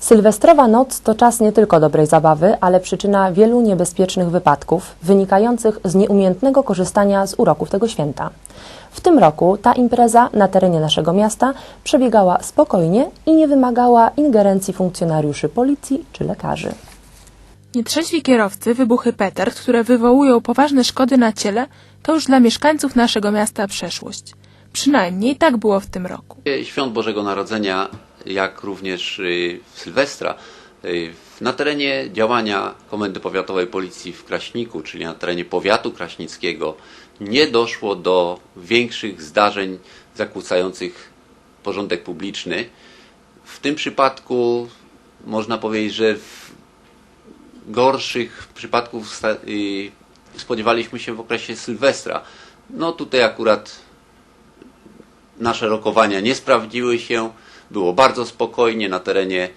Sylwestrowa noc to czas nie tylko dobrej zabawy, ale przyczyna wielu niebezpiecznych wypadków wynikających z nieumiejętnego korzystania z uroków tego święta. W tym roku ta impreza na terenie naszego miasta przebiegała spokojnie i nie wymagała ingerencji funkcjonariuszy policji czy lekarzy. Nietrzeźwi kierowcy, wybuchy petard, które wywołują poważne szkody na ciele, to już dla mieszkańców naszego miasta przeszłość. Przynajmniej tak było w tym roku. Świąt Bożego Narodzenia, jak również y, w Sylwestra, y, na terenie działania Komendy Powiatowej Policji w Kraśniku, czyli na terenie powiatu kraśnickiego, nie doszło do większych zdarzeń zakłócających porządek publiczny. W tym przypadku można powiedzieć, że gorszych przypadków y, spodziewaliśmy się w okresie Sylwestra. No tutaj akurat nasze rokowania nie sprawdziły się. Było bardzo spokojnie na terenie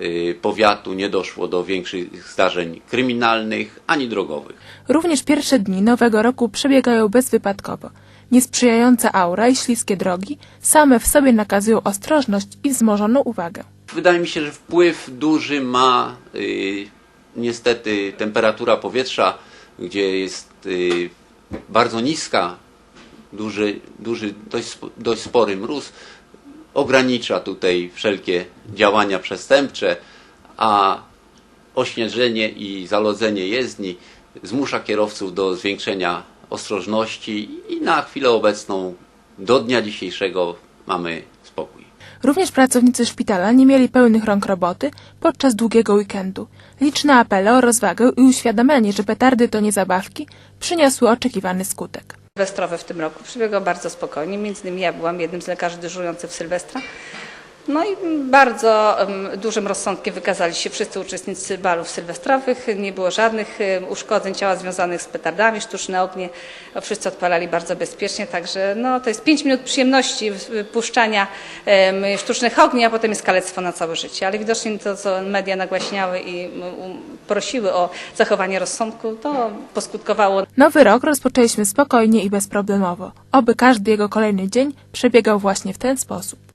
y, powiatu, nie doszło do większych zdarzeń kryminalnych ani drogowych. Również pierwsze dni nowego roku przebiegają bezwypadkowo. Niesprzyjająca aura i śliskie drogi same w sobie nakazują ostrożność i wzmożoną uwagę. Wydaje mi się, że wpływ duży ma y, niestety temperatura powietrza, gdzie jest y, bardzo niska, duży, duży dość, dość spory mróz, ogranicza tutaj wszelkie działania przestępcze, a ośnieżenie i zalodzenie jezdni zmusza kierowców do zwiększenia ostrożności i na chwilę obecną do dnia dzisiejszego mamy spokój. Również pracownicy szpitala nie mieli pełnych rąk roboty podczas długiego weekendu. Liczne apele o rozwagę i uświadamianie, że petardy to nie zabawki, przyniosły oczekiwany skutek. Sylwestrowe w tym roku przebiegał bardzo spokojnie. Między innymi ja byłam jednym z lekarzy dyżurujących w Sylwestra. No i bardzo dużym rozsądkiem wykazali się wszyscy uczestnicy balów sylwestrowych. Nie było żadnych uszkodzeń ciała związanych z petardami, sztuczne ognie. Wszyscy odpalali bardzo bezpiecznie, także no, to jest 5 minut przyjemności puszczania sztucznych ogni, a potem jest kalectwo na całe życie. Ale widocznie to, co media nagłaśniały i prosiły o zachowanie rozsądku, to poskutkowało Nowy rok rozpoczęliśmy spokojnie i bezproblemowo. Oby każdy jego kolejny dzień przebiegał właśnie w ten sposób.